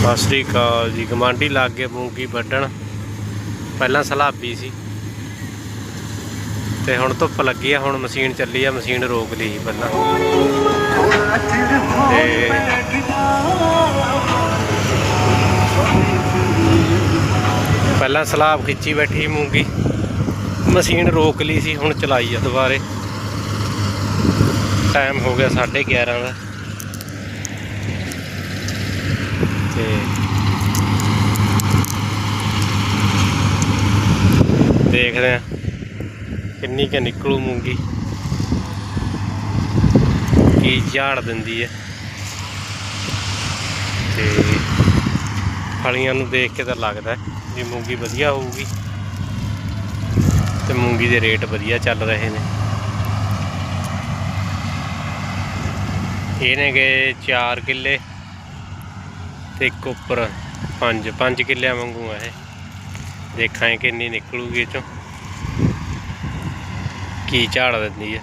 ਸਤਿ ਸ੍ਰੀ ਅਕਾਲ ਜੀ। ਗਮਾਂਡੀ ਲੱਗ ਗਏ ਮੂੰਗੀ ਵੱਢਣ। ਪਹਿਲਾਂ ਸਲਾਬੀ ਸੀ। ਤੇ ਹੁਣ ਧੁੱਪ ਲੱਗੀ ਆ, ਹੁਣ ਮਸ਼ੀਨ ਚੱਲੀ ਆ, ਮਸ਼ੀਨ ਰੋਕ ਲਈ ਸੀ ਪਹਿਲਾਂ। ਤੇ ਪਹਿਲਾਂ ਸਲਾਬ ਖਿੱਚੀ ਬੈਠੀ ਮੂੰਗੀ। ਮਸ਼ੀਨ ਰੋਕ ਲਈ ਸੀ, ਹੁਣ ਚਲਾਈ ਆ ਦੁਬਾਰੇ। ਟਾਈਮ ਹੋ ਗਿਆ 11:30 ਦਾ। ਤੇ ਦੇਖਦੇ ਆ ਕਿੰਨੀ ਕੁ ਨਿਕਲੂ ਮੂੰਗੀ ਕੀ ਝਾੜ ਦਿੰਦੀ ਹੈ। ਤੇ ਫਲੀਆਂ ਨੂੰ ਦੇਖ ਕੇ ਤਾਂ ਲੱਗਦਾ ਵੀ ਮੂੰਗੀ ਵਧੀਆ ਹੋਊਗੀ। ਤੇ ਮੂੰਗੀ ਦੇ ਰੇਟ ਵਧੀਆ ਚੱਲ ਰਹੇ ਨੇ। ਇਹ ਨੇ ਗਏ 4 ਕਿੱਲੇ। ਤੇ ਇੱਕ ਉੱਪਰ 5 5 ਕਿੱਲਿਆਂ ਵਾਂਗੂ ਆ ਇਹ। ਦੇਖਾਂ ਕਿੰਨੀ ਨਿਕਲੂਗੀ ਇਹ ਚੋਂ। ਕੀ ਝਾੜ ਦਿੰਦੀ ਹੈ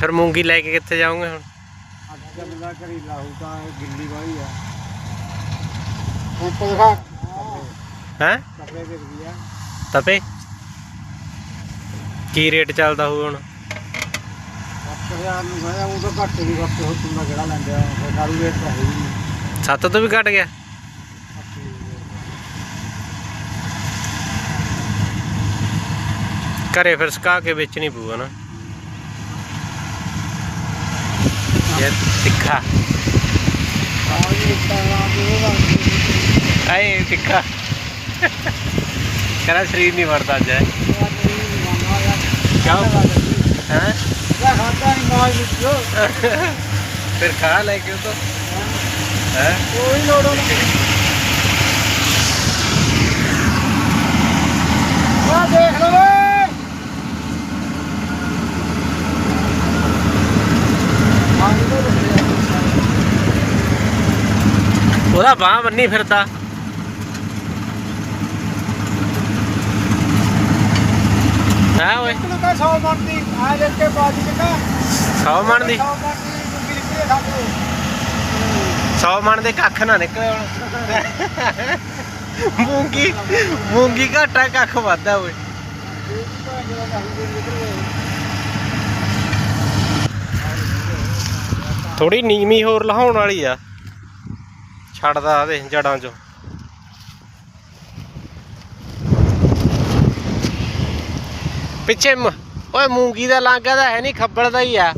ਫਿਰ ਮੂੰਗੀ ਲੈ ਕੇ ਕਿੱਥੇ ਜਾਓਗੇ ਹੁਣ? ਅੱਜ ਚੱਲਦਾ ਕਰੀ ਲਾਹੂ ਤਾਂ ਗਿੱਲੀ ਵਾਲੀ ਆ। ਉੱਪਰ ਦਿਖਾ ਹੈ? ਕੱਪੜੇ ਦੇ ਗਿਆ ਤਪੇ? ਕੀ ਰੇਟ ਚੱਲਦਾ ਹੋਊ ਹੁਣ? 8000 ਨੂੰ ਗਿਆ ਉਹ ਤਾਂ ਘੱਟ ਵੀ ਘੱਟ ਹੋ ਤੁੰਦਾ ਕਿਹੜਾ ਲੈਂਦੇ ਆ ਸਰਕਾਰੀ ਰੇਟ ਤਾਂ ਹੈ ਹੀ ਨਹੀਂ। ਸੱਤ ਤੋਂ ਵੀ ਘਟ ਗਿਆ? ਘਰੇ ਫਿਰ ਸੁਕਾ ਕੇ ਵੇਚਣੀ ਪਊਗਾ ਨਾ। ਇਹ ਤਿੱਖਾ। ਆਏ ਤਿੱਖਾ। ਕਰਾ ਸਰੀਰ ਨਹੀਂ ਵੜਦਾ ਅੱਜ ਹੈ ਕਿਉਂ? ਹੈਂ? ਖਾਤਾ ਨਹੀਂ ਮਾਲ ਵਿੱਚ ਫਿਰ ਖਾ ਲੈ ਕੇ ਉਹ ਤੋਂ ਹੈ ਕੋਈ ਲੋੜੋ ਨਹੀਂ ਆ ਦੇਖ ਲਓ ਓਏ ਆਹ ਇਹ ਰੁਕਿਆ ਉਹਦਾ ਬਾਹ ਬੰਨੀ ਫਿਰਦਾ ਹੈ ਓਏ? ਕਿਲੋ ਦਾ 100 ਬਣਦੀ ਆ ਜੇ ਕੇ ਬਾਜੀ ਕਿਤਾ 100 ਮਣ ਦੀ 100 ਬਣਦੀ ਮੁੰਗੀ ਨਿਕਲੇ ਸਾਡੇ। 100 ਮਣ ਦੇ ਕੱਖ ਨਾ ਨਿਕਲੇ ਹੁਣ। ਮੂੰਗੀ ਮੂੰਗੀ ਘਾਟਾ ਕੱਖ ਵੱਧਦਾ ਓਏ। ਥੋੜੀ ਨੀਵੀਂ ਹੋਰ ਲਹਾਉਣ ਵਾਲੀ ਆ। ਛੱਡਦਾ ਦੇ ਜੜਾਂ ਚੋਂ। ਪਿੱਛੇ ਮ- ਓਏ ਮੂੰਗੀ ਦਾ ਲਾਂਗਾ ਤਾਂ ਹੈ ਨਹੀਂ, ਖੱਬਲ ਦਾ ਹੀ ਆ।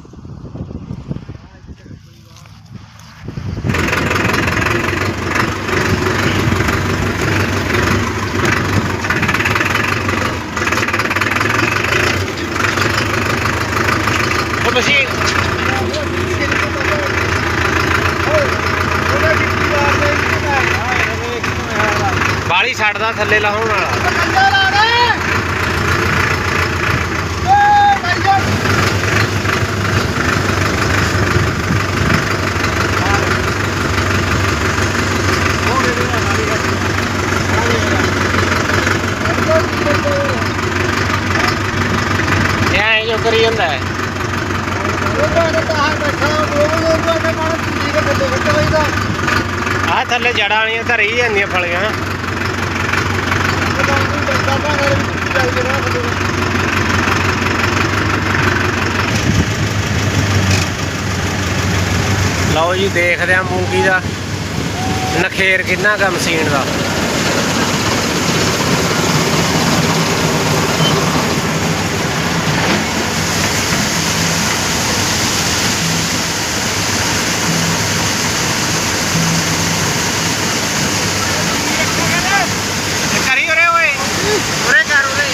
ਉਹ ਮਸ਼ੀਨ ਬਾਲੀ ਛੱਡਦਾ ਥੱਲੇ ਲਾਉਣ ਵਾਲਾ ਇਹ ਐਂ ਜੋ ਕਰੀ ਜਾਂਦਾ ਹੈ। ਆਹ ਥੱਲੇ ਜੜਾਂ ਵਾਲੀਆਂ ਧਰੀ ਜਾਂਦੀਆਂ ਫਲੀਆਂ। ਲਓ ਜੀ ਦੇਖਦੇ ਆ ਮੂੰਗੀ ਦਾ ਨਖੇਰ ਕਿੰਨਾ ਗਾ ਮਸ਼ੀਨ ਦਾ ਕਰੀ ਉਰੇ ਓਏ ਉਰੇ ਕਰ ਉਰੇ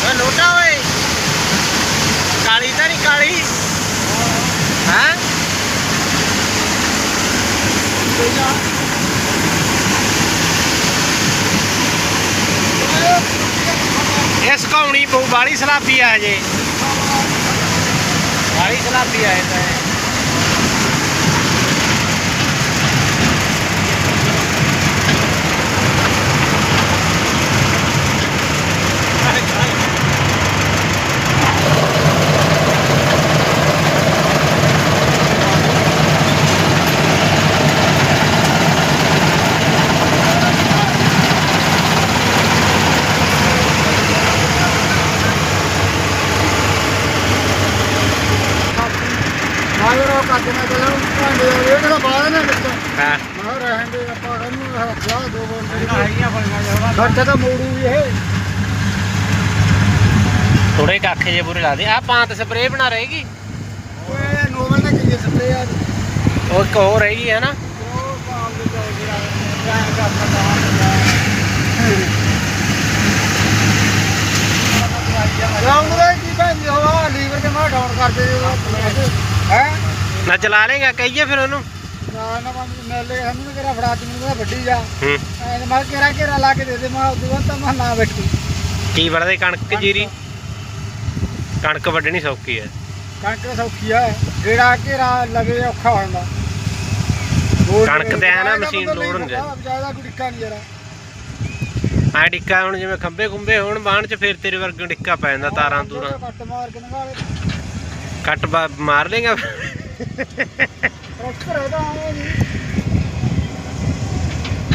ਓਏ ਲੋਟਾ ਓਏ ਕਾਲੀ ਤਾਂ ਨਹੀਂ ਕਾਲੀ ਹੈ ਸੁਕਾਉਣੀ ਪਊ ਬਾਲੀ ਸਲਾਬੀ ਆ ਹਜੇ ਬਾਲੀ ਸਲਾਬੀ ਆ ਤਾਂ ਇਹ। ਮਾਰ ਰੋ ਕੱਟ ਨਾ ਚੱਲਣ ਭਾਂਡੇ ਇਹ ਕਿਹੜਾ ਬਾਹਰ ਨੇ ਵਿੱਚ ਹਾਂ ਮਾਰ ਰਹਿਣ ਦੇ ਆਪਾਂ ਕਹਿੰਨੂੰ ਰੱਖਿਆ ਦੋ ਬੋਲ ਹੈਗੀਆਂ ਬੜੀਆਂ ਖਰਚਾ ਤਾਂ ਮੋੜੂ ਇਹ। ਥੋੜੇ ਕੱਖ ਜੇ ਪੂਰੇ ਲਾ ਦੇ ਆ ਪਾਂਤ ਸਪਰੇ ਬਣਾ ਰਹੇਗੀ ਓਏ ਨੋਵਲ ਨੇ ਕੀ ਸਪਰੇ ਆ। ਉਹ ਇੱਕ ਹੋਰ ਹੈ ਨਾ। ਰਾਉਂਡ ਦੇ ਕੀ ਜੀ ਹਵਾ ਲੀਵਰ ਤੇ ਡਾਊਨ ਦੇ। ਹੈ ਨਾ ਚਲਾ ਲੇਗਾ ਕਹੀਏ ਫਿਰ ਉਹਨੂੰ। ਨਾ ਨਾ ਮੈਂ ਮੇਲੇ ਸਾਨੂੰ ਕਿਹੜਾ ਫੜਾ ਤੀ ਮੈਨੂੰ ਕਹਿੰਦਾ ਵੱਡੀ ਜਾ ਹੂੰ। ਐ ਮੈਂ ਕਿਹੜਾ ਕਿਹੜਾ ਲਾ ਕੇ ਦੇ ਦੇ ਮੈਂ ਉਦੋਂ ਬਾਅਦ ਤਾਂ ਮੈਂ ਨਾ ਬੈਠੀ। ਕੀ ਵੜਦੇ ਕਣਕ ਜੀਰੀ? ਕਣਕ ਵੱਢਣੀ ਸੌਖੀ ਹੈ। ਕਣਕ ਸੌਖੀ ਆ ਜਿਹੜਾ ਘੇਰਾ ਲਵੇ ਔਖਾ ਹੋ ਜਾਂਦਾ। ਕਣਕ ਤੇ ਐਂ ਨਾ ਮਸ਼ੀਨ ਲੋਡ ਨਹੀਂ ਜਾਂਦੀ। ਜ਼ਿਆਦਾ ਡਿੱਕਾ ਨਹੀਂ ਜਰਾ ਆ ਡਿੱਕਾ ਹੁਣ ਜਿਵੇਂ ਖੰਬੇ ਖੁੰਬੇ ਹੋਣ ਬਾਣ ਚ ਫਿਰ ਤੇਰੇ ਵਰਗਾ ਡਿੱਕਾ ਪੈ ਜਾਂਦਾ ਤਾਰਾਂ ਤੂਰਾਂ। ਕੱਟ ਮਾਰ ਕੇ ਨਗਾਲੇ ਕੱਟ ਮਾਰ ਲੇਗਾ ਟਰੈਕਟਰ ਇਹਦਾ ਆਏ ਨਹੀਂ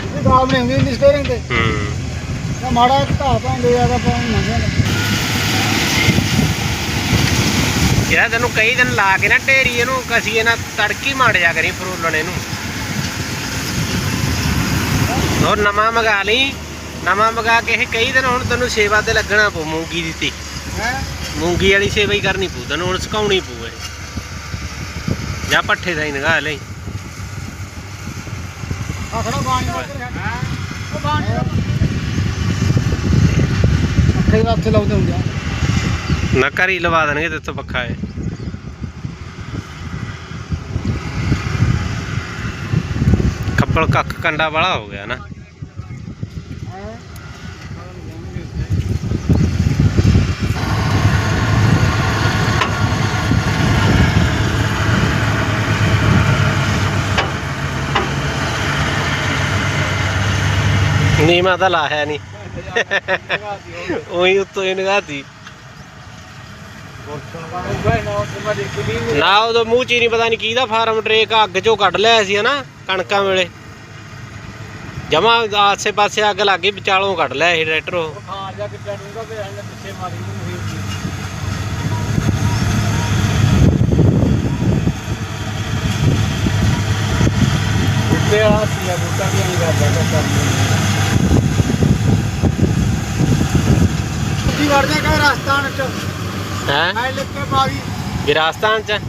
ਇਹ ਗਾਲ ਨਹੀਂ ਹੁੰਦੀ ਇੰਨੀ ਸਟੇਰਿੰਗ ਤੇ। ਹੂੰ। ਤਾਂ ਮਾੜਾ ਜਿਹਾ ਘਾਹ ਪਾਉਂਦੇ ਆ ਤਾਂ ਪਾਉਣ ਮੰਗਿਆ ਜਿਹੜਾ ਤੈਨੂੰ ਕਈ ਦਿਨ ਲਾ ਕੇ ਨਾ ਢੇਰੀ ਇਹਨੂੰ ਕਸੀਏ ਨਾ ਤੜਕੀ ਜਾ ਕਰੀ ਫਰੋਲਣ ਇਹਨੂੰ ਹੋਰ ਨਵਾਂ ਮਗਾ ਲਈ। ਨਵਾਂ ਮਗਾ ਕੇ ਇਹ ਕਈ ਦਿਨ ਹੁਣ ਤੈਨੂੰ ਸੇਵਾ ਤੇ ਲੱਗਣਾ ਪਊ ਮੂੰਗੀ ਦੀ ਤੀ। ਹੈ? ਮੂੰਗੀ ਵਾਲੀ ਸੇਵਾ ਹੀ ਕਰਨੀ ਪਊ ਤੈਨੂੰ ਹੁਣ ਸੁਕਾਉਣੀ ਪਊ। ਜਾਂ ਪੱਠੇ ਦਾ ਹੀ ਨਗਾ ਲਈ। ਆਖੜਾ ਬਾਣੀ ਉੱਧਰ ਹੈ। ਉਹ ਬਾਣੀ ਅੱਖੇ ਦਾ ਉੱਥੇ ਲਾਉਂਦੇ ਹੁੰਦੇ ਆ। ਨਾ ਘਰੀ ਲਵਾ ਦੇਣਗੇ ਤੇ ਇੱਥੋਂ ਪੱਖਾ ਏ ਖੱਪਲ ਕੱਖ ਕੰਡਾ ਵਾਲਾ ਹੋ ਗਿਆ ਨਾ। ਨੀਮਾ ਤਾਂ ਲਾਇਆ ਨਹੀਂ। ਉਹੀ ਉੱਤੋਂ ਹੀ ਨਗਾਤੀ ਨਾ, ਉਹਦਾ ਮੂੰਹ ਚ ਹੀ ਨਹੀਂ ਪਤਾ ਨਹੀਂ ਕਿਹਦਾ ਫਾਰਮ ਟਰੇਕ ਅੱਗ ਚੋਂ ਕੱਢ ਲਿਆ ਸੀ ਹਨਾ, ਕਣਕਾਂ ਵੇਲੇ। ਜਮਾ ਆਸੇ ਪਾਸੇ ਅੱਗ ਲੱਗ ਗਈ, ਵਿਚਾਲੋਂ ਕੱਢ ਲਿਆ ਇਹ ਟਰੈਕਟਰ ਉਹ। ਹਾਂ ਜਾ ਕੇ ਡੂੰਗਾ ਤੇ ਇਹਨੇ ਪਿੱਛੇ ਮਾਰੀ ਨੂੰ ਉੱਤੇ ਆ ਸੀ, ਬੂਟਾ ਵੀ ਨਹੀਂ ਕਰਦਾ ਕਰਦਾ। ਕੀ ਵੜਦੇ ਕਾ ਰਸਤਾਨ ਚ। ਹੈ? ਲਿਖ ਕੇ ਪਾਗੀ ਵਿਰਾਸਤਾਨ ਚ?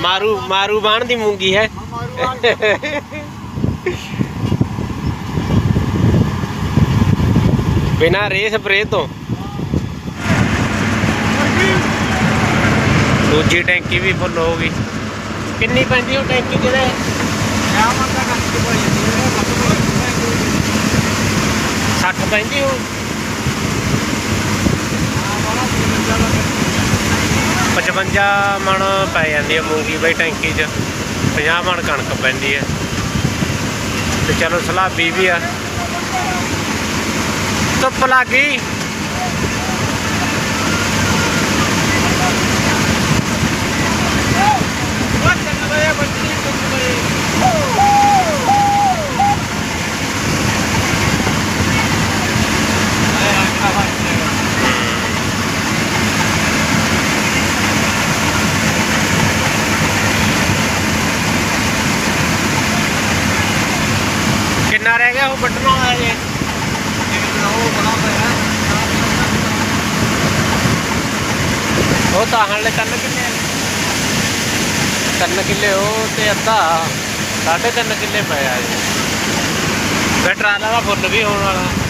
ਮਾਰੂ ਮਾਰੂ ਬਾਣ ਦੀ ਮੂੰਗੀ ਹੈ। ਬਿਨਾ ਰੇ ਸਪਰੇ ਤੋਂ। ਦੂਜੀ ਟੈਂਕੀ ਵੀ ਫੁੱਲ ਹੋ ਗਈ। ਕਿੰਨੀ ਪੈਂਦੀ ਉਹ ਟੈਂਕੀ ਕਿਹਦੇ? ਆ ਮੰਦਾ ਕੰਮ ਤੇ ਪਈ ਜਾਂਦੀ 60 ਪੈਂਦੀ ਉਹ 55 ਮਣ ਪੈ ਜਾਂਦੀ ਹੈ ਮੂੰਗੀ ਬਈ ਟੈਂਕੀ 'ਚ 50 ਮਣ ਕਣਕ ਪੈਂਦੀ ਹੈ ਤੇ ਚਲੋ ਸਲਾਬੀ ਵੀ ਆ। ਧੁੱਪ ਲੱਗ ਗਈ ਕਿੰਨਾ ਰਹਿ ਗਿਆ ਉਹ ਵੱਢਣ ਵਾਲਾ ਜੇ ਉਹ ਤਾਂ ਹਲੇ ਕੰਨ ਕਿੰਨੇ ਆ? ਤਿੰਨ ਕਿੱਲੇ ਉਹ ਤੇ ਅੱਧਾ, ਸਾਢੇ ਤਿੰਨ ਕਿੱਲੇ ਪਏ ਆ ਜੀ ਫਿਰ ਟਰਾਲਾ ਦਾ ਫੁੱਲ ਵੀ ਹੋਣ ਵਾਲਾ।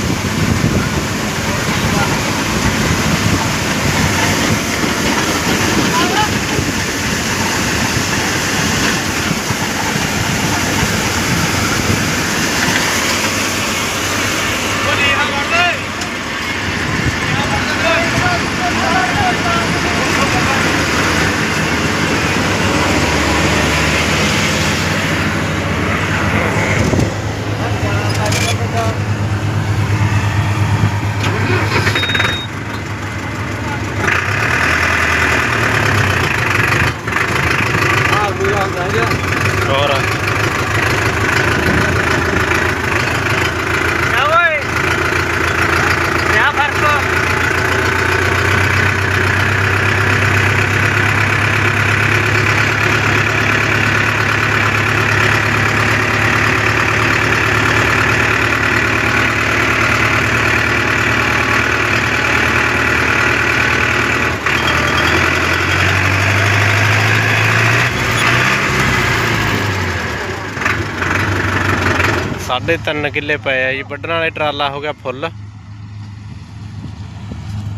ਸਾਢੇ ਤਿੰਨ ਕਿੱਲੇ ਪਏ ਆ ਜੀ। ਵੱਢਣ ਵਾਲੇ ਟਰਾਲਾ ਹੋ ਗਿਆ ਫੁੱਲ।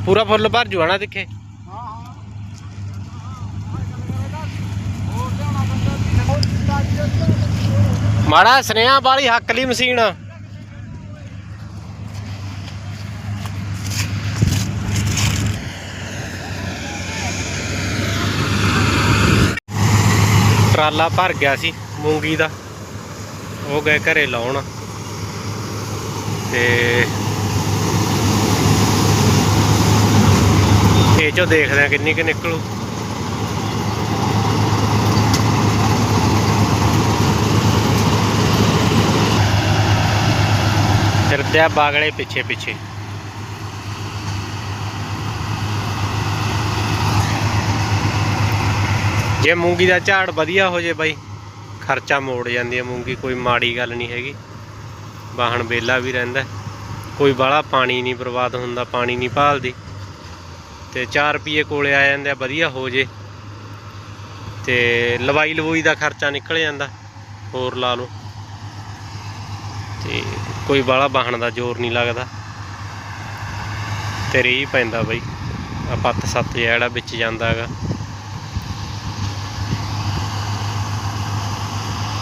ਪੂਰਾ ਫੁੱਲ ਭਰ ਜੂ ਆਣਾ ਦੇਖੇ ਮਾੜਾ ਸਨੇਹਾ ਵਾਲੀ ਹੱਕ ਲਈ ਮਸ਼ੀਨ। ਟਰਾਲਾ ਭਰ ਗਿਆ ਸੀ, ਮੂੰਗੀ ਦਾ। ਉਹ ਗਏ ਘਰੇ ਲਾਉਣ। ਤੇ ਇਹ ਚੋਂ ਦੇਖਦੇ ਆ ਕਿੰਨੀ ਕਿ ਨਿਕਲੂ। ਫਿਰਦੇ ਆ ਬਾਗਲੇ ਪਿੱਛੇ ਪਿੱਛੇ। ਜੇ ਮੂੰਗੀ ਦਾ ਝਾੜ ਵਧੀਆ ਹੋ ਜੇ ਬਾਈ, ਖਰਚਾ ਮੋੜ ਜਾਂਦੀ ਹੈ ਮੂੰਗੀ, ਕੋਈ ਮਾੜੀ ਗੱਲ ਨਹੀਂ ਹੈਗੀ। ਵਾਹਣ ਬੇਲਾ ਵੀ ਰਹਿੰਦਾ ਕੋਈ ਬਾਹਲਾ ਪਾਣੀ ਨਹੀਂ ਬਰਬਾਦ ਹੁੰਦਾ, ਪਾਣੀ ਨਹੀਂ ਭਾਲਦੀ। ਤੇ 4 ਰੁਪਏ ਕੋਲੇ ਆ ਜਾਂਦੇ ਆ, ਵਧੀਆ ਹੋ ਜੇ। ਤੇ ਲਵਾਈ ਲਵੂਈ ਦਾ ਖਰਚਾ ਨਿਕਲ ਜਾਂਦਾ, ਹੋਰ ਲਾ ਲਓ। ਤੇ ਕੋਈ ਬਾਹਲਾ ਵਾਹਣ ਦਾ ਜ਼ੋਰ ਨਹੀਂ ਲੱਗਦਾ। ਤੇ ਰੀ ਪੈਂਦਾ ਬਈ, ਆ ਪੱਤ ਸੱਤ ਜਿਹਾ ਜਿਹੜਾ ਵਿੱਚ ਜਾਂਦਾ ਹੈਗਾ।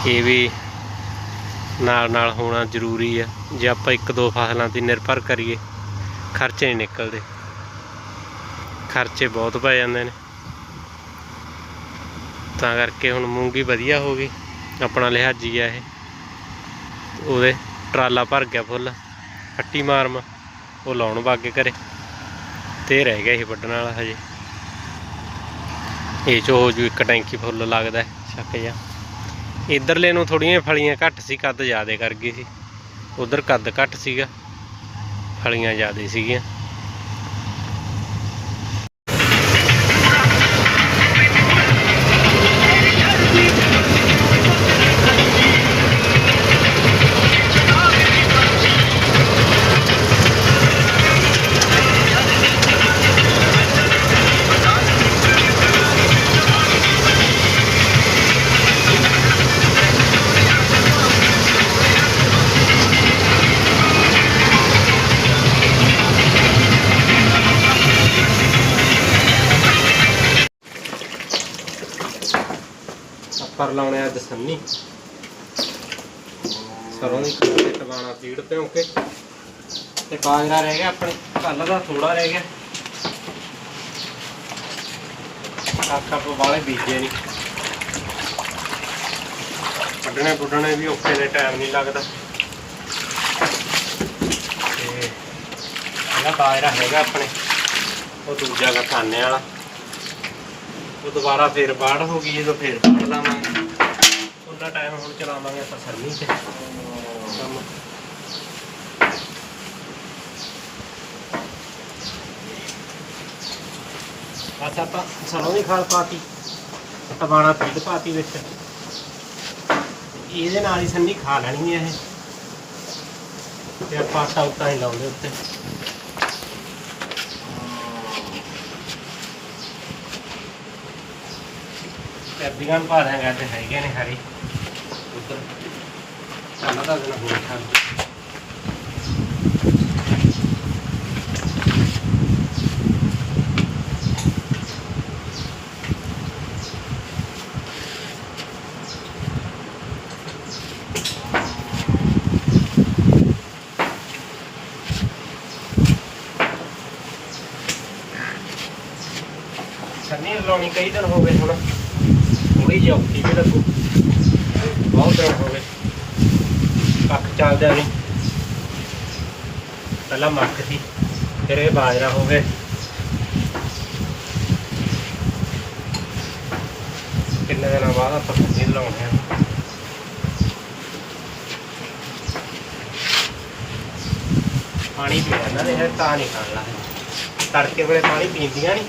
ਇਹ ਵੀ ਨਾਲ ਨਾਲ ਹੋਣਾ ਜ਼ਰੂਰੀ ਆ। ਜੇ ਆਪਾਂ ਇੱਕ ਦੋ ਫਸਲਾਂ ਤੇ ਨਿਰਭਰ ਕਰੀਏ, ਖਰਚੇ ਨਹੀਂ ਨਿਕਲਦੇ। ਖਰਚੇ ਬਹੁਤ ਪੈ ਜਾਂਦੇ ਨੇ। ਤਾਂ ਕਰਕੇ ਹੁਣ ਮੂੰਗੀ ਵਧੀਆ ਹੋ ਗਈ। ਆਪਣਾ ਲਿਹਾਜੀ ਆ ਇਹ। ਉਹਦੇ ਟਰਾਲਾ ਭਰ ਗਿਆ ਫੁੱਲ। ਹੱਟੀ ਮਾਰਮ, ਉਹ ਲਾਉਣ ਵਾਗੇ ਘਰੇ। ਤੇ ਰਹਿ ਗਿਆ ਇਹ ਵੱਢਣ ਵਾਲਾ ਹਜੇ। ਇਹ ਚੋ ਹੋ ਜੂ ਇੱਕ ਟੈਂਕੀ ਫੁੱਲ ਲੱਗਦਾ ਛੱਕ ਜਾ ਇਧਰਲੇ ਨੂੰ ਥੋੜੀਆਂ ਫਲੀਆਂ ਘੱਟ ਸੀ, ਕੱਦ ਜ਼ਿਆਦੇ ਕਰ ਗਈ ਸੀ। ਉਧਰ ਕੱਦ ਘੱਟ ਸੀਗਾ, ਫਲੀਆਂ ਜ਼ਿਆਦੇ ਸੀਗੀਆਂ। ਲਾਉਣੇ ਸਰੋਂ ਦੀ ਖੇਤ ਤੇ ਟਵਾਣਾ ਫੀਡ ਭਿਉਂਕੇ। ਤੇ ਬਾਜਰਾ ਰਹਿ ਗਿਆ ਆਪਣੇ ਕੱਲ ਦਾ ਥੋੜਾ ਰਹਿ ਗਿਆ। ਆਖਾ ਪੋ ਵਾਲੇ ਬੀਜੇ ਨਹੀਂ ਕੱਢਣੇ ਪੁੱਢਣੇ ਵੀ ਔਖੇ ਨੇ, ਟਾਈਮ ਨਹੀਂ ਲੱਗਦਾ। ਤੇ ਇਹਦਾ ਬਾਜਰਾ ਹੈਗਾ ਆਪਣੇ, ਉਹ ਦੂਜਾ ਗਾ ਵਾਲਾ। ਉਹ ਦੁਬਾਰਾ ਫੇਰ ਬਾੜ ਹੋ ਗਈ, ਜਦੋਂ ਫੇਰ ਬਾੜ ਲਾਵਾਂਗੇ। ਉਹਨਾਂ ਟਾਈਮ ਹੁਣ ਚਲਾਵਾਂਗੇ ਆਪਾਂ ਸਰਮੀ ਤੇ। ਕੰਮ ਅੱਛਾ ਆਪਾਂ ਸਰੋਂ ਦੀ ਖਾਲ ਪਾਤੀ ਟਬਾਣਾ ਫੀਡ ਪਾਤੀ ਵਿੱਚ। ਇਹਦੇ ਨਾਲ ਹੀ ਸੰਨੀ ਖਾ ਲੈਣੀ ਹੈ ਇਹ। ਤੇ ਆਪਾਂ ਆਟਾ ਉਟਾ ਹੀ ਲਾਉਂਦੇ ਉੱਤੇ। ਸਰਦੀਆਂ ਪਾ ਦਾਂਗਾ ਤੇ ਹੈਗੇ ਨੇ ਹਰੀ। ਚੱਲ ਦਾ ਦਿਨ ਹੋਰ ਖਾਣ ਸੰਨੀ ਲਾਉਣੀ ਕਈ ਦਿਨ ਹੋ ਗਏ ਹੁਣ ਥੋੜੀ ਜਿਹੀ ਔਖੀ ਵੀ ਲੱਗੂ ਬਹੁਤ ਦਿਨ ਹੋ ਗਏ ਕੱਖ ਚੱਲਦਿਆਂ ਨਹੀਂ ਪਹਿਲਾਂ ਮੱਕ ਸੀ, ਫਿਰ ਇਹ ਬਾਜਰਾ ਹੋ ਗਏ। ਕਿੰਨੇ ਦਿਨਾਂ ਬਾਅਦ ਆਪਾਂ ਸਬਜ਼ੀ ਲਾਉਣੇ ਆ। ਪਾਣੀ ਪੀ ਲੈਂਦਾ ਇਹ ਤਾਂ ਨਹੀਂ ਖਾਣ ਲਾ ਤੜਕੇ ਵੇਲੇ ਪਾਣੀ ਪੀਂਦੀਆਂ ਨਹੀਂ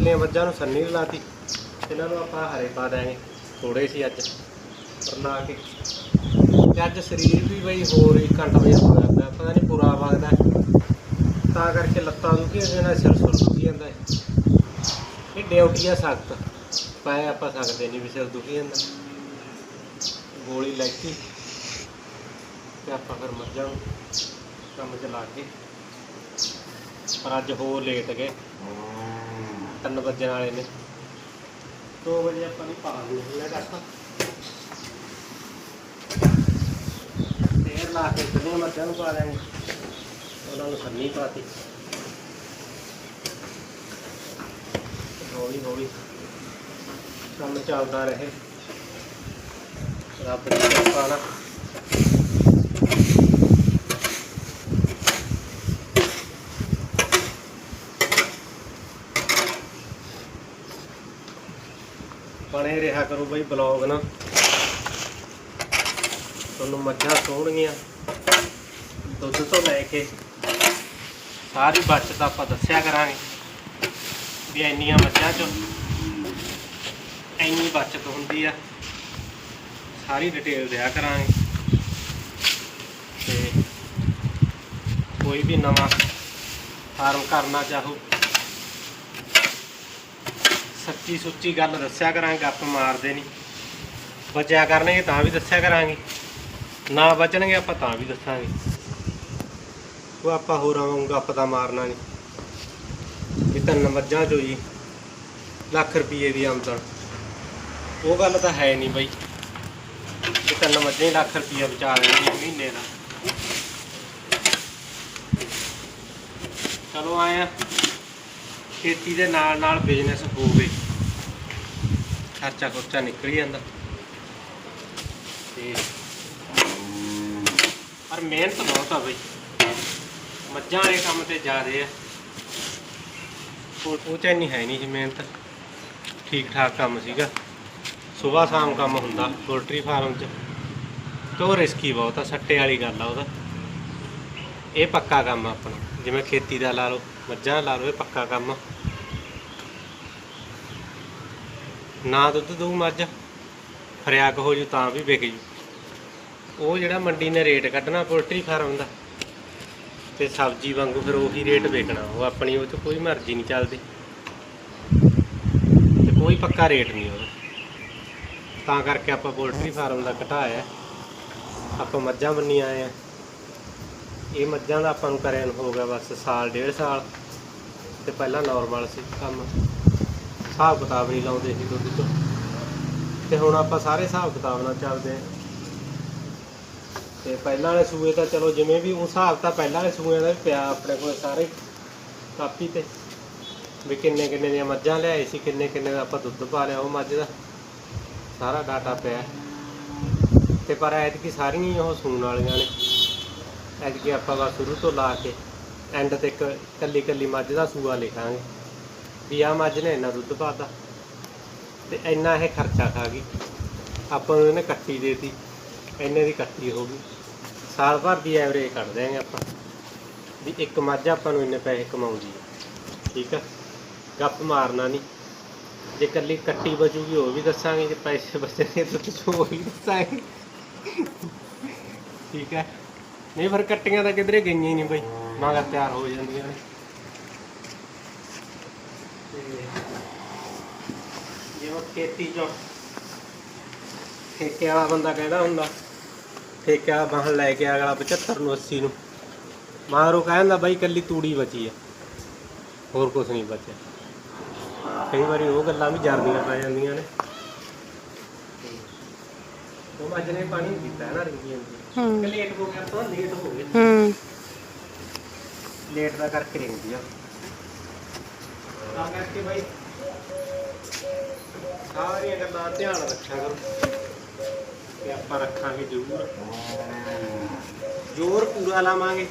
ਅੰਦਰਲੀਆਂ ਮੱਝਾਂ ਨੂੰ ਸੰਨੀ ਲਾਤੀ। ਇਹਨਾਂ ਨੂੰ ਆਪਾਂ ਹਰੇ ਪਾ ਦਾਂਗੇ ਥੋੜੇ ਸੀ ਅੱਜ, ਪਰ ਲਾ ਕੇ। ਤੇ ਅੱਜ ਸਰੀਰ ਵੀ ਬਈ ਹੋਰ ਹੀ ਘੰਟਾ ਵਜੇ ਹੋ ਪਤਾ ਨਹੀਂ ਪੂਰਾ ਵਗਦਾ ਤਾਂ ਕਰਕੇ ਲੱਤਾਂ ਦੁਖੀਆਂ ਜਾਂਦੀਆਂ ਸਿਰ ਸੁਰ ਦੁਖੀ ਜਾਂਦਾ ਹੈ। ਇਹ ਡਿਊਟੀ ਆ ਸਖਤ। ਪਾਏ ਆਪਾਂ ਸਕਦੇ ਨਹੀਂ ਵੀ ਸਿਰ ਦੁਖੀ ਜਾਂਦਾ। ਗੋਲੀ ਲੈਤੀ। ਤੇ ਆਪਾਂ ਫਿਰ ਮੱਝਾਂ ਨੂੰ ਕੰਮ ਚ ਲਾ ਕੇ। ਪਰ ਅੱਜ ਹੋਰ ਲੇਟ ਗਏ। ਤਿੰਨ ਵੱਜਣ ਵਾਲੇ ਨੇ। 2 ਵਜੇ ਆਪਾਂ ਨੂੰ ਪਾ ਲਿਆ ਕਰਤਾ ਤੇਰ ਲਾ ਕੇ ਕਿੰਨੀਆਂ ਮੱਝਾਂ ਨੂੰ ਪਾ ਲੈਣਗੇ ਉਹਨਾਂ ਨੂੰ ਸੰਨੀ ਪਾਤੀ। ਹੌਲੀ ਹੌਲੀ ਕੰਮ ਚੱਲਦਾ ਰਹੇ। ਰੱਬ ਦੀ ਕਿਰਪਾ ਨਾਲ। ਬਣੇ ਰਿਹਾ ਕਰੋ ਬਈ ਬਲੌਗ ਨਾ। ਤੁਹਾਨੂੰ ਮੱਝਾਂ ਸੋਹਣਗੀਆਂ। ਦੁੱਧ ਤੋਂ ਲੈ ਕੇ ਸਾਰੀ ਬਚਤ ਆਪਾਂ ਦੱਸਿਆ ਕਰਾਂਗੇ ਵੀ ਇੰਨੀਆਂ ਮੱਝਾਂ ਚੋਂ ਇੰਨੀ ਬਚਤ ਹੁੰਦੀ ਆ। ਸਾਰੀ ਡਿਟੇਲ ਦਿਆ ਕਰਾਂਗੇ। ਤੇ ਕੋਈ ਵੀ ਨਵਾਂ ਫਾਰਮ ਕਰਨਾ ਚਾਹੋ ਸੱਚੀ ਸੁੱਚੀ ਗੱਲ ਦੱਸਿਆ ਕਰਾਂਗੇ, ਗੱਪ ਮਾਰਦੇ ਨਹੀਂ। ਬਚਿਆ ਕਰਨਗੇ ਤਾਂ ਵੀ ਦੱਸਿਆ ਕਰਾਂਗੇ। ਨਾ ਬਚਣਗੇ ਆਪਾਂ ਤਾਂ ਵੀ ਦੱਸਾਂਗੇ। ਉਹ ਆਪਾਂ ਹੋਰਾਂ ਵਾਂਗੂ ਗੱਪ ਦਾ ਮਾਰਨਾ ਨਹੀਂ। ਵੀ ਤਿੰਨ ਮੱਝਾਂ ਚੋਂ ਜੀ ਲੱਖ ਰੁਪਏ ਦੀ ਆਮਦਨ। ਉਹ ਗੱਲ ਤਾਂ ਹੈ ਨਹੀਂ ਬਈ। ਇਹ ਤਿੰਨ ਮੱਝਾਂ ਹੀ ਲੱਖ ਰੁਪਏ ਬਚਾ ਲੈਣਗੀਆਂ ਮਹੀਨੇ ਦਾ। ਚਲੋ ਆਏ ਆ। ਖੇਤੀ ਦੇ ਨਾਲ ਨਾਲ ਬਿਜ਼ਨਸ ਹੋਵੇ। ਖਰਚਾ ਖੁਰਚਾ ਨਿਕਲ ਜਾਂਦਾ। ਤੇ ਪਰ ਮਿਹਨਤ ਬਹੁਤ ਆ ਬਈ। ਮੱਝਾਂ ਵਾਲੇ ਕੰਮ ਤੇ ਜ਼ਿਆਦੇ ਆ। ਉਹ ਉਹ ਚ ਇੰਨੀ ਹੈ ਨਹੀਂ ਸੀ ਮਿਹਨਤ। ਠੀਕ ਠਾਕ ਕੰਮ ਸੀਗਾ। ਸਵੇਰ ਸ਼ਾਮ ਕੰਮ ਹੁੰਦਾ ਪੋਲਟਰੀ ਫਾਰਮ 'ਚ। ਤੇ ਉਹ ਰਿਸਕੀ ਬਹੁਤ ਆ, ਸੱਟੇ ਵਾਲੀ ਗੱਲ ਆ ਉਹਦਾ। ਇਹ ਪੱਕਾ ਕੰਮ ਆ ਆਪਣਾ। ਜਿਵੇਂ ਖੇਤੀ ਦਾ ਲਾ ਲਓ, ਮੱਝਾਂ ਲਾ ਲਓ, ਇਹ ਪੱਕਾ ਕੰਮ ਆ। ਨਾ ਦੁੱਧ ਦਊ ਮੱਝ ਫਰਿਆਕ ਹੋ ਜੂ ਤਾਂ ਵੀ ਵਿਕ ਜੂ। ਉਹ ਜਿਹੜਾ ਮੰਡੀ ਨੇ ਰੇਟ ਕੱਢਣਾ, ਪੋਲਟਰੀ ਫਾਰਮ ਦਾ, ਤੇ ਸਬਜ਼ੀ ਵਾਂਗੂ ਫਿਰ ਉਹੀ ਰੇਟ ਵੇਚਣਾ। ਉਹ ਆਪਣੀ ਉਹ 'ਚ ਕੋਈ ਮਰਜ਼ੀ ਨਹੀਂ ਚੱਲਦੀ। ਤੇ ਕੋਈ ਪੱਕਾ ਰੇਟ ਨਹੀਂ ਉਹਦਾ। ਤਾਂ ਕਰਕੇ ਆਪਾਂ ਪੋਲਟਰੀ ਫਾਰਮ ਦਾ ਘਟਾਇਆ ਆਪਾਂ ਮੱਝਾਂ ਬੰਨੀ ਆਏ ਆ ਇਹ ਮੱਝਾਂ ਦਾ ਆਪਾਂ ਨੂੰ ਕਰਿਆ ਨੂੰ ਹੋ ਗਿਆ ਬਸ ਸਾਲ, ਡੇਢ ਸਾਲ। ਤੇ ਪਹਿਲਾਂ ਨਾਰਮਲ ਸੀ ਕੰਮ। ਹਿਸਾਬ ਕਿਤਾਬ ਨਹੀਂ ਲਾਉਂਦੇ ਸੀ ਦੁੱਧ ਤੋਂ ਤੇ ਹੁਣ ਆਪਾਂ ਸਾਰੇ ਹਿਸਾਬ ਕਿਤਾਬ ਨਾਲ ਚੱਲਦੇ ਹਾਂ। ਤੇ ਪਹਿਲਾਂ ਵਾਲੇ ਸੂਏ ਤਾਂ ਚਲੋ ਜਿਵੇਂ ਵੀ, ਉਹ ਹਿਸਾਬ ਤਾਂ ਪਹਿਲਾਂ ਵਾਲੇ ਸੂਏ ਦਾ ਵੀ ਪਿਆ ਆਪਣੇ ਕੋਲ ਸਾਰੇ ਕਾਪੀ ਤੇ। ਵੀ ਕਿੰਨੇ ਕਿੰਨੇ ਦੀਆਂ ਮੱਝਾਂ ਲਿਆਏ ਸੀ, ਕਿੰਨੇ ਕਿੰਨੇ ਦਾ ਆਪਾਂ ਦੁੱਧ ਪਾ ਲਿਆ ਉਹ ਮੱਝ ਦਾ। ਸਾਰਾ ਡਾਟਾ ਪਿਆ। ਤੇ ਪਰ ਐਤਕੀ ਸਾਰੀਆਂ ਹੀ ਉਹ ਸੂਣ ਵਾਲੀਆਂ ਨੇ। ਐਤਕੀ ਆਪਾਂ ਬਸ ਸ਼ੁਰੂ ਤੋਂ ਲਾ ਕੇ ਐਂਡ ਤੇ ਇੱਕ ਕੱਲੀ ਕੱਲੀ ਮੱਝ ਦਾ ਸੂਆ ਲਿਖਾਂਗੇ। ਵੀ ਆ ਮੱਝ ਨੇ ਇੰਨਾ ਦੁੱਧ ਪਾਤਾ ਤੇ ਇੰਨਾ ਇਹ ਖਰਚਾ ਖਾ ਗਈ। ਆਪਾਂ ਨੂੰ ਇਹਨੇ ਕੱਟੀ ਦੇਤੀ, ਇੰਨੇ ਦੀ ਕੱਟੀ ਹੋ ਗਈ। ਸਾਲ ਭਰ ਦੀ ਐਵਰੇਜ ਕੱਢ ਦਿਆਂਗੇ ਆਪਾਂ, ਵੀ ਇੱਕ ਮੱਝ ਆਪਾਂ ਨੂੰ ਇੰਨੇ ਪੈਸੇ ਕਮਾਉਂਦੀ ਹੈ, ਠੀਕ ਆ? ਗੱਪ ਮਾਰਨਾ ਨਹੀਂ। ਜੇ ਕੱਲੀ ਕੱਟੀ ਬਚੂਗੀ, ਉਹ ਵੀ ਦੱਸਾਂਗੇ ਜੇ ਪੈਸੇ ਬਚਣਗੇ ਤਾਂ ਤੁਸੀਂ ਉਹ ਵੀ ਦੱਸਾਂਗੇ। ਠੀਕ ਹੈ? ਨਹੀਂ ਫਿਰ ਕੱਟੀਆਂ ਤਾਂ ਕਿਧਰੇ ਗਈਆਂ ਹੀ ਨਹੀਂ ਬਈ, ਮਗਰ ਤਿਆਰ ਹੋ ਜਾਂਦੀਆਂ ਨੇ। ਤੇ ਜਿਵੇਂ ਖੇਤੀ ਚੋਂ ਠੇਕੇ ਵਾਲਾ ਬੰਦਾ ਕਹਿੰਦਾ ਹੁੰਦਾ ਠੇਕੇ ਵਾਲਾ ਬਾਹਣ ਲੈ ਕੇ ਅਗਲਾ 75 ਨੂੰ 80 ਨੂੰ। ਮਾਰੋ ਕਹਿੰਦਾ ਬਾਈ ਕੱਲੀ ਤੂੜੀ ਬਚੀ ਆ ਹੋਰ ਕੁਝ ਨਹੀਂ ਬਚਿਆ। ਕਈ ਵਾਰੀ ਉਹ ਗੱਲਾਂ ਵੀ ਜਰਦੀਆਂ ਪੈ ਜਾਂਦੀਆਂ ਨੇ। ਉਹ ਮੱਝ ਨੇ ਪਾਣੀ ਪੀਤਾ ਹੈ ਨਾ। ਰਿੰਗੀਆਂ ਦੀ ਲੇਟ ਹੋ ਗਿਆ ਤਾਂ ਲੇਟ ਹੋ ਗਿਆ ਹੂੰ। ਲੇਟ ਦਾ ਕਰਕੇ ਰਿੰਗਦੀ ਆ ਤਾਂ ਕਰਕੇ ਬਾਈ। ਸਾਰੀਆਂ ਗੱਲਾਂ ਧਿਆਨ ਰੱਖਿਆ ਕਰੋ। ਤੇ ਆਪਾਂ ਰੱਖਾਂਗੇ ਜ਼ਰੂਰ। ਜ਼ੋਰ ਪੂਰਾ ਲਾਵਾਂਗੇ।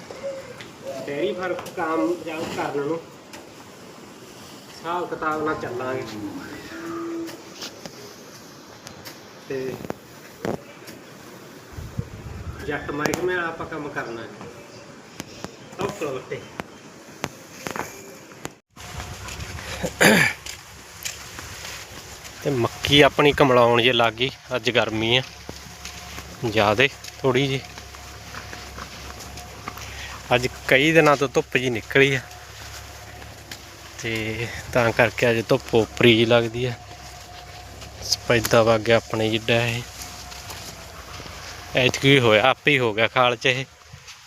ਡੇਰੀ ਫਾਰਮ ਕੰਮ ਜਾਉ ਕਰਨ ਨੂੰ ਹਿਸਾਬ ਕਿਤਾਬ ਨਾਲ ਚੱਲਾਂਗੇ। ਤੇ ਜੱਟ ਮਹਿਕਮੇ ਵਾਲਾ ਆਪਾਂ ਕੰਮ ਕਰਨਾ ਹੈ। ਟੌਪ ਵੱਟੇ ਤੇ ਮੱਕੀ ਆਪਣੀ ਕਮਲਾਉਣ ਜੇ ਲੱਗ ਗਈ, ਅੱਜ ਗਰਮੀ ਆ। ਜ਼ਿਆਦੇ ਥੋੜੀ ਜੀ ਅੱਜ ਕਈ ਦਿਨਾਂ ਤੋਂ ਧੁੱਪ ਜੀ ਨਿਕਲੀ ਆ। ਤੇ ਤਾਂ ਕਰਕੇ ਅੱਜ ਧੁੱਪ ਉਪਰੀ ਜੀ ਲੱਗਦੀ ਆ। ਸਪੈਦਾ ਵਗ ਗਿਆ ਆਪਣੇ ਜਿੱਡਾ ਇਹ। ਐਤਕੀ ਹੋਇਆ, ਆਪੇ ਹੀ ਹੋ ਗਿਆ ਖਾਲ ਚ ਇਹ।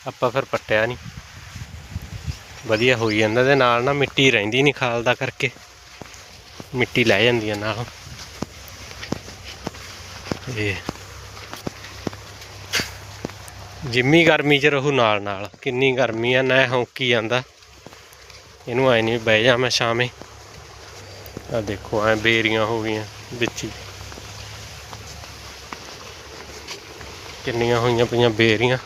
ਆਪਾਂ ਫਿਰ ਪੱਟਿਆ ਨਹੀਂ। ਵਧੀਆ ਹੋਈ ਜਾਂਦਾ ਦੇ ਨਾਲ ਨਾ ਮਿੱਟੀ ਰਹਿੰਦੀ ਨਹੀਂ ਖਾਲ ਦਾ ਕਰਕੇ। ਮਿੱਟੀ ਲੈ ਜਾਂਦੀ ਹੈ ਨਾਲ। ਇਹ ਜਿੰਮੀ ਗਰਮੀ ਚ ਰਹੂ ਨਾਲ ਨਾਲ, ਕਿੰਨੀ ਗਰਮੀ ਆ, ਨਾ ਹੌਂਕੀ ਜਾਂਦਾ। ਇਹਨੂੰ ਆਏ ਨਹੀਂ ਬਹਿ ਜਾ ਮੈਂ ਸ਼ਾਮੇ। ਆ ਦੇਖੋ, ਐ ਬੇਰੀਆਂ ਹੋ ਗਈਆਂ ਵਿੱਚ ਹੀ। ਕਿੰਨੀਆਂ ਹੋਈਆਂ ਪਈਆਂ ਬੇਰੀਆਂ।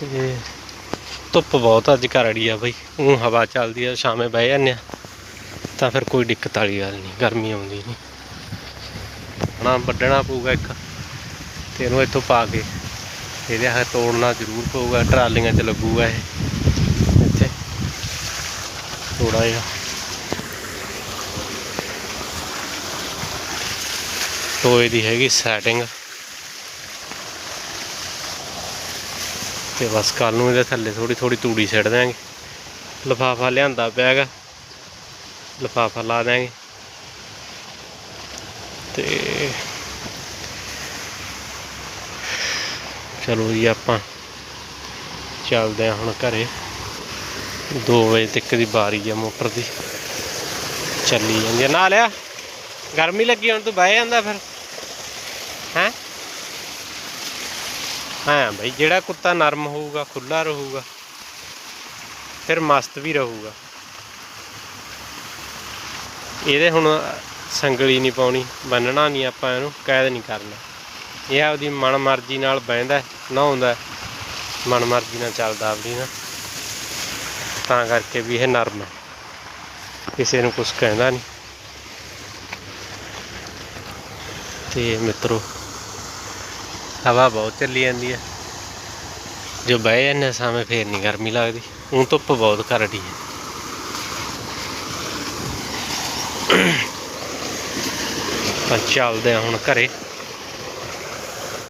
ਤੇ ਧੁੱਪ ਬਹੁਤ ਅੱਜ ਕਰੜੀ ਆ ਬਈ। ਉਹ ਹਵਾ ਚੱਲਦੀ ਆ, ਸ਼ਾਮੇ ਬਹਿ ਜਾਂਦੇ ਆ। ਤਾਂ ਫਿਰ ਕੋਈ ਦਿੱਕਤ ਵਾਲੀ ਗੱਲ ਨਹੀਂ, ਗਰਮੀ ਆਉਂਦੀ ਨਹੀਂ। ਨਾ ਵੱਢਣਾ ਪਊਗਾ ਇੱਕ ਤੇ ਇਹਨੂੰ ਇੱਥੋਂ ਪਾ ਕੇ ਇਹਦੇ ਹੱਥ ਤੋੜਨਾ ਜ਼ਰੂਰ ਪਊਗਾ, ਟਰਾਲੀਆਂ 'ਚ ਲੱਗੂਗਾ ਇਹ। ਇੱਥੇ ਥੋੜਾ ਜਿਹਾ। ਟੋਏ ਦੀ ਹੈਗੀ ਸੈਟਿੰਗ। ਤੇ ਬਸ ਕੱਲ ਨੂੰ ਇਹਦੇ ਥੱਲੇ ਥੋੜੀ ਥੋੜੀ ਤੂੜੀ ਛੱਡ ਦਿਆਂਗੇ। ਲਫਾਫਾ ਲਿਆਂਦਾ ਪਿਆ ਹੈਗਾ ਲਫਾਫਾ ਲਾ ਦਿਆਂਗੇ। ਤੇ ਚਲੋ ਜੀ ਆਪਾਂ ਚੱਲਦੇ ਹਾਂ ਹੁਣ ਘਰੇ। 2 ਵਜੇ ਤੱਕ ਦੀ ਬਾਰੀ ਆ ਮੋਟਰ ਦੀ। ਚੱਲੀ ਜਾਂਦੀ ਆ। ਨਾ ਲਿਆ। ਗਰਮੀ ਲੱਗੀ, ਹੁਣ ਤੂੰ ਬਹਿ ਜਾਂਦਾ ਫਿਰ ਹੈ ਹਾਂ ਭਾਈ ਜਿਹੜਾ ਕੁੱਤਾ ਨਰਮ ਹੋਊਗਾ ਖੁੱਲਾ ਰਹੂਗਾ, ਫਿਰ ਮਸਤ ਵੀ ਰਹੂਗਾ। ਇਹਦੇ ਹੁਣ ਸੰਗਲੀ ਨਹੀਂ ਪਾਉਣੀ ਬੰਨਣਾ ਨਹੀਂ ਆਪਾਂ ਇਹਨੂੰ, ਕੈਦ ਨਹੀਂ ਕਰਨਾ। ਇਹ ਆਪਦੀ ਮਨ ਮਰਜ਼ੀ ਨਾਲ ਬਹਿੰਦਾ ਨਹਾਉਂਦਾ ਮਨ ਮਰਜ਼ੀ ਨਾਲ ਚੱਲਦਾ ਆਪਦੀ ਨਾ। ਤਾਂ ਕਰਕੇ ਵੀ ਇਹ ਨਰਮ ਹੈ। ਕਿਸੇ ਨੂੰ ਕੁਝ ਕਹਿੰਦਾ ਨਹੀਂ। ਤੇ ਮਿੱਤਰੋ ਹਵਾ ਬਹੁਤ ਚੱਲੀ ਜਾਂਦੀ ਹੈ। ਜੋ ਬਹਿ ਜਾਂਦੇ ਸਾਵੇਂ ਫੇਰ ਨਹੀਂ ਗਰਮੀ ਲੱਗਦੀ। ਹੁਣ ਧੁੱਪ ਬਹੁਤ ਕਰੜੀ ਹੈ। ਤਾਂ ਚੱਲਦੇ ਹਾਂ ਹੁਣ ਘਰੇ।